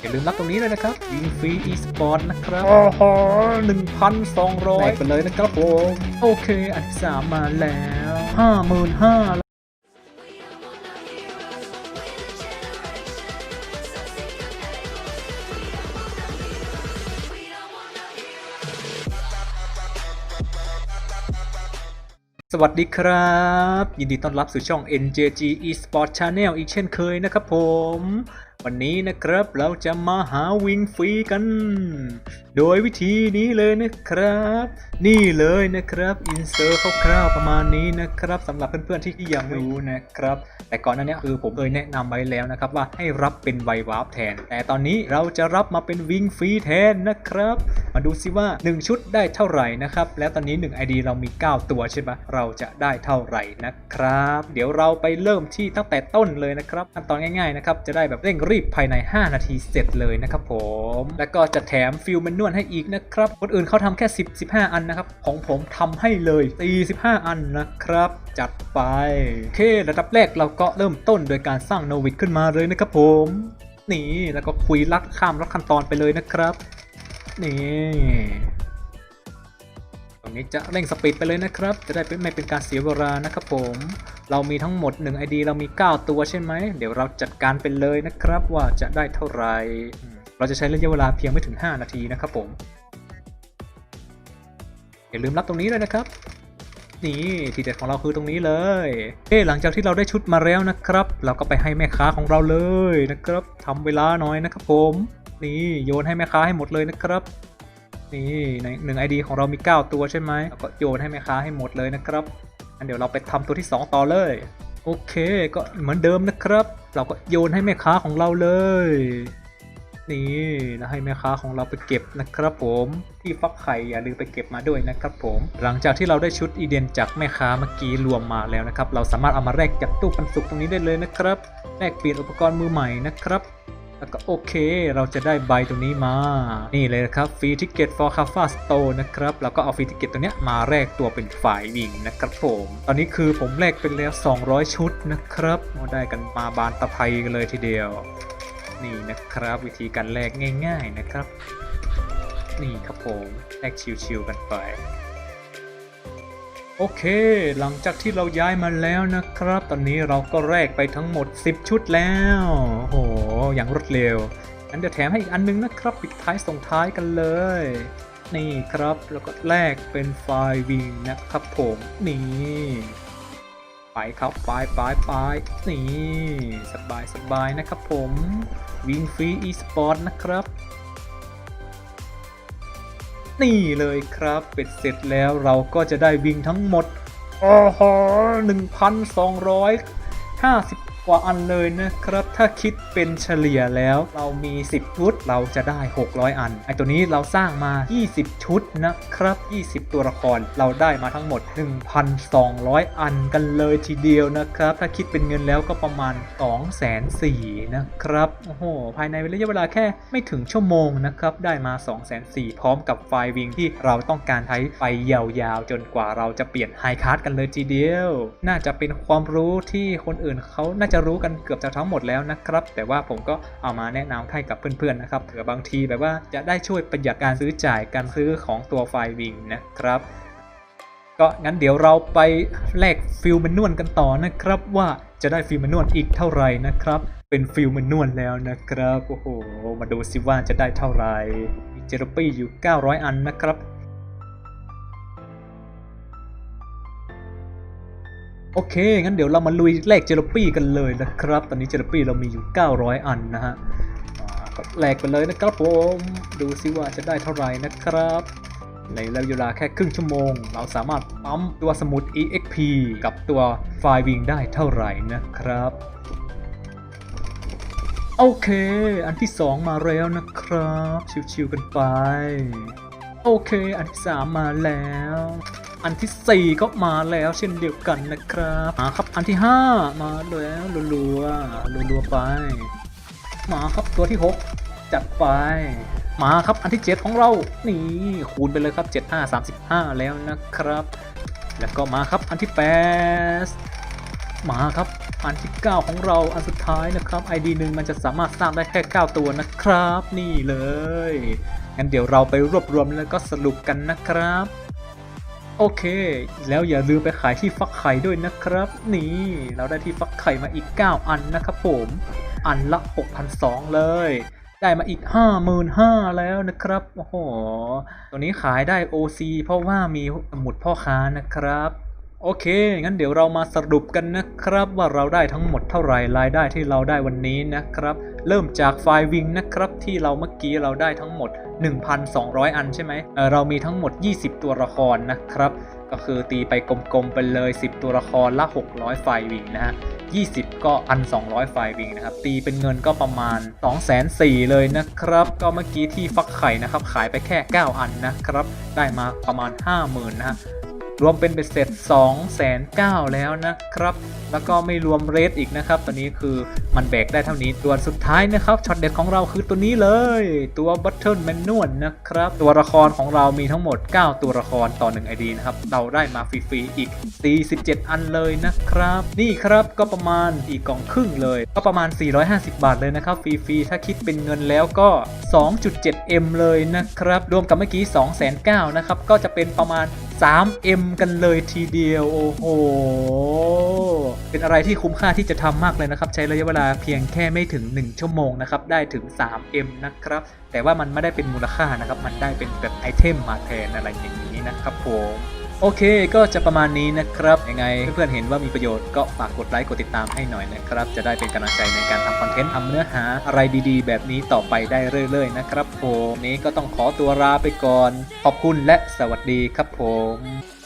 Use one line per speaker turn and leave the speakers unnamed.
อย่าลืมรับตรงนี้เลยนะครับยิงฟรี e-sport นะครับโอ้โหหนึ่งพันสองร้อยไปเลยนะครับผมโอเคอันที่สามมาแล้วห้าหมื่นห้าสวัสดีครับ ยินดีต้อนรับสู่ช่อง NJG Esport Channel อีกเช่นเคยนะครับผม วันนี้นะครับเราจะมาหาวิงฟรีกัน โดยวิธีนี้เลยนะครับ นี่เลยนะครับอินเซอร์คร่าวๆประมาณนี้นะครับสำหรับเพื่อนๆที่ยังไม่รู้นะครับ แต่ก่อนหน้านี้คือผมเคยแนะนำไว้แล้วนะครับ ว่าให้รับเป็นไววาร์ปแทน แต่ตอนนี้เราจะรับมาเป็นวิงฟรีแทนนะครับ มาดูซิว่า 1 ชุดได้เท่าไหร่นะครับ แล้วตอนนี้ 1 ID เรามี 9 ตัวใช่ปะเราจะได้เท่าไหร่นะครับ เดี๋ยวเราไปเริ่มที่ตั้งแต่ต้นเลยนะครับขั้นตอนง่ายๆนะครับจะได้แบบเร่งรีบภายใน 5 นาทีเสร็จเลยนะครับผม แล้วก็จะแถมฟิลแมนนวลให้อีกนะครับ คนอื่นเขาทำแค่ 10 15 อันนะครับ ของผมทำให้เลย 45 อันนะครับ จัดไป โอเค ระดับแรกเราก็เริ่มต้นโดยการสร้างโนวิดขึ้นมาเลยนะครับผม นี่แล้วก็คุยลัดข้ามลัดขั้นตอนไปเลยนะครับ นี่ รงนี้จะเร่งสปีดไปเลยนะครับ จะได้ไม่เป็นการเสียเวลานะครับผม เรามีทั้งหมด 1 ID เรามี 9 ตัวใช่ไหม เดี๋ยวเราจัดการไปเลยนะครับว่าจะได้เท่าไหร่ เราจะใช้ระยะเวลาเพียงไม่ถึง 5 นาทีนะครับผม อย่าลืมรับตรงนี้เลยนะครับ นี่ทีเด็ดของเราคือตรงนี้เลย เอ้หลังจากที่เราได้ชุดมาแล้วนะครับ เราก็ไปให้แม่ค้าของเราเลยนะครับทำเวลาหน่อยนะครับผม นี่โยนให้แม่ค้าให้หมดเลยนะครับ นี่ในหนึ่งไอดีของเรามี 9 ตัวใช่ไหมเราก็โยนให้แม่ค้าให้หมดเลยนะครับงั้นเดี๋ยวเราไปทำตัวที่ 2 ต่อเลย โอเค ก็เหมือนเดิมนะครับ เราก็โยนให้แม่ค้าของเราเลย นี่แล้วให้แม่ค้าของเราไปเก็บนะครับผม ที่ฟักไข่อย่าลืมไปเก็บมาด้วยนะครับผม หลังจากที่เราได้ชุดอีเดนจากแม่ค้าเมื่อกี้รวมมาแล้วนะครับ เราสามารถเอามาแลกจากตู้ปันสุกตรงนี้ได้เลยนะครับแลกเปลี่ยนอุปกรณ์มือใหม่นะครับ แล้วก็โอเค เราจะได้ใบตรงนี้มา นี่เลยนะครับฟรีทิเกต for c a f a Store นะครับ แล้วก็เอาฟรีทิเกตตัวเนี้ยมาแลกตัวเป็นฝ่ายวิ่งนะครับผม ตอนนี้คือผมแลกเป็นแล้ว 200 ชุดนะครับได้กันมาบานตะไคกันเลยทีเดียว นี่นะครับวิธีการแลกง่าย ๆนะครับ นี่ครับผมแลกชิวๆกันไป โอเค หลังจากที่เราย้ายมาแล้วนะครับ ตอนนี้เราก็แลกไปทั้งหมด 10 ชุดแล้วโอ้โหอย่างรวดเร็วงั้นเดี๋ยวแถมให้อีกอันนึงนะครับ ปิดท้ายส่งท้ายกันเลย นี่ครับ แล้วก็แลกเป็นไฟล์วิงนะครับผมนี่ไปครับไปไปไปนี่สบายสบายนะครับผมวิงฟรี e-sport นะครับ นี่เลยครับเป็ดเสร็จแล้วเราก็จะได้วิ่งทั้งหมดโอ้โหหนึ่งพันสองร้อยห้าสิบ กว่าอันเลยนะครับ ถ้าคิดเป็นเฉลี่ยแล้ว เรามี 10 ชุดเราจะได้ 600 อัน ไอตัวนี้เราสร้างมา 20 ชุดนะครับ 20 ตัวละครเราได้มาทั้งหมด 1,200 อันกันเลยทีเดียวนะครับ ถ้าคิดเป็นเงินแล้วก็ประมาณ 2 4 0 0 0นะครับ โอ้โห ภายในระยะเวลาแค่ไม่ถึงชั่วโมงนะครับ ได้มา 2 4 0 0 0พร้อมกับไฟวิงที่เราต้องการใช้ไปยาวๆ จนกว่าเราจะเปลี่ยนไฮคาร์ดกันเลยทีเดียว น่าจะเป็นความรู้ที่คนอื่นเขาน่าจะรู้กันเกือบจะทั้งหมดแล้วนะครับ แต่ว่าผมก็เอามาแนะนำให้กับเพื่อนๆนะครับเผื่อบางทีแบบว่าจะได้ช่วยประหยัดการซื้อจ่ายการซื้อของตัวไฟวิงนะครับก็งั้นเดี๋ยวเราไปแลกฟิลแมนนวลกันต่อนะครับว่าจะได้ฟิลแมนนวลอีกเท่าไหร่นะครับ เป็นฟิลแมนนวลแล้วนะครับโอ้โหมาดูสิว่าจะได้เท่าไหร่มีเจอร์ปี้อยู่ 900 อันนะครับ โอเค งั้นเดี๋ยวเรามาลุยแลกเจลปี้กันเลยนะครับ ตอนนี้เจลปี้เรามีอยู่ 900 อันนะฮะอ่าก็แลกไปเลยนะครับผม ดูซิว่าจะได้เท่าไหร่นะครับในระยะเวลาแค่ครึ่งชั่วโมง เราสามารถปั๊มตัวสมุด EXP กับตัวไฟล์วิงได้เท่าไหร่นะครับ โอเค อันที่ 2 มาแล้วนะครับ ชิวๆกันไป โอเค อันที่ 3 มาแล้ว อันที่ 4 ก็มาแล้วเช่นเดียวกันนะครับมาครับอันที่ 5 มาแล้วรัวๆรัวๆไป มาครับตัวที่ 6 จัดไป มาครับอันที่ 7 ของเรา นี่คูณไปเลยครับ 7 5 35 แล้วนะครับ แล้วก็มาครับอันที่ 8 มาครับอันที่ 9 ของเราอันสุดท้ายนะครับ ID หนึ่งมันจะสามารถสร้างได้แค่ 9 ตัวนะครับ นี่เลยงั้นเดี๋ยวเราไปรวบรวมแล้วก็สรุปกันนะครับ โอเค แล้วอย่าลืมไปขายที่ฟักไข่ด้วยนะครับ นี่เราได้ที่ฟักไข่มาอีก 9 อันนะครับผม อันละ6,002เลย ได้มาอีก 55,000แล้วนะครับ โอ้โห ตัวนี้ขายได้ OC เพราะว่ามีสมุดพ่อค้านะครับ โอเค งั้นเดี๋ยวเรามาสรุปกันนะครับ ว่าเราได้ทั้งหมดเท่าไหร่รายได้ที่เราได้วันนี้นะครับ เริ่มจากไฟล์วิงนะครับที่เราเมื่อกี้เราได้ทั้งหมด 1,200 อันใช่ไหมเเรามีทั้งหมด 20 ตัวละครนะครับ ก็คือตีไปกลมๆไปเลย 10 ตัวละครละ 600 ไฟล์วิงนะฮะ20 ก็อัน 200 ไฟล์วิงนะครับ ตีเป็นเงินก็ประมาณ 2 4 0 0 0เลยนะครับ ก็เมื่อกี้ที่ฟักไข่นะครับขายไปแค่ 9 อันนะครับ ได้มาประมาณ 50,000นะฮะ รวมเป็นเบ็ดเสร็จ2 9 0 0 0แล้วนะครับ แล้วก็ไม่รวมเรทอีกนะครับตอนนี้คือมันแบกได้เท่านี้ ตัวสุดท้ายนะครับช็อตเด็ดของเราคือตัวนี้เลย ตัวบัตเทิลแมนนวลนะครับ ตัวละครของเรามีทั้งหมด 9 ตัวละครต่อ 1 ID นะครับ เราได้มาฟรีๆอีก 47 อันเลยนะครับ นี่ครับก็ประมาณอีกกล่องครึ่งเลย ก็ประมาณ 450 บาทเลยนะครับฟรีๆถ้าคิดเป็นเงินแล้วก็ 2.7M เลยนะครับ รวมกับเมื่อกี้2,900นะครับก็จะเป็นประมาณ 3M กันเลยทีเดียว โอ้โห เป็นอะไรที่คุ้มค่าที่จะทำมากเลยนะครับ ใช้ระยะเวลาเพียงแค่ไม่ถึง 1 ชั่วโมงนะครับ ได้ถึง 3M นะครับ แต่ว่ามันไม่ได้เป็นมูลค่านะครับ มันได้เป็นแบบไอเทมมาแทนอะไรอย่างนี้นะครับผม โอเคก็จะประมาณนี้นะครับยังไงเพื่อนๆเห็นว่ามีประโยชน์ก็ฝากกดไลค์กดติดตามให้หน่อยนะครับ จะได้เป็นกำลังใจในการทำคอนเทนต์ทำเนื้อหาอะไรดีๆ แบบนี้ต่อไปได้เรื่อยๆนะครับผมนี้ก็ต้องขอตัวลาไปก่อน ขอบคุณและสวัสดีครับผม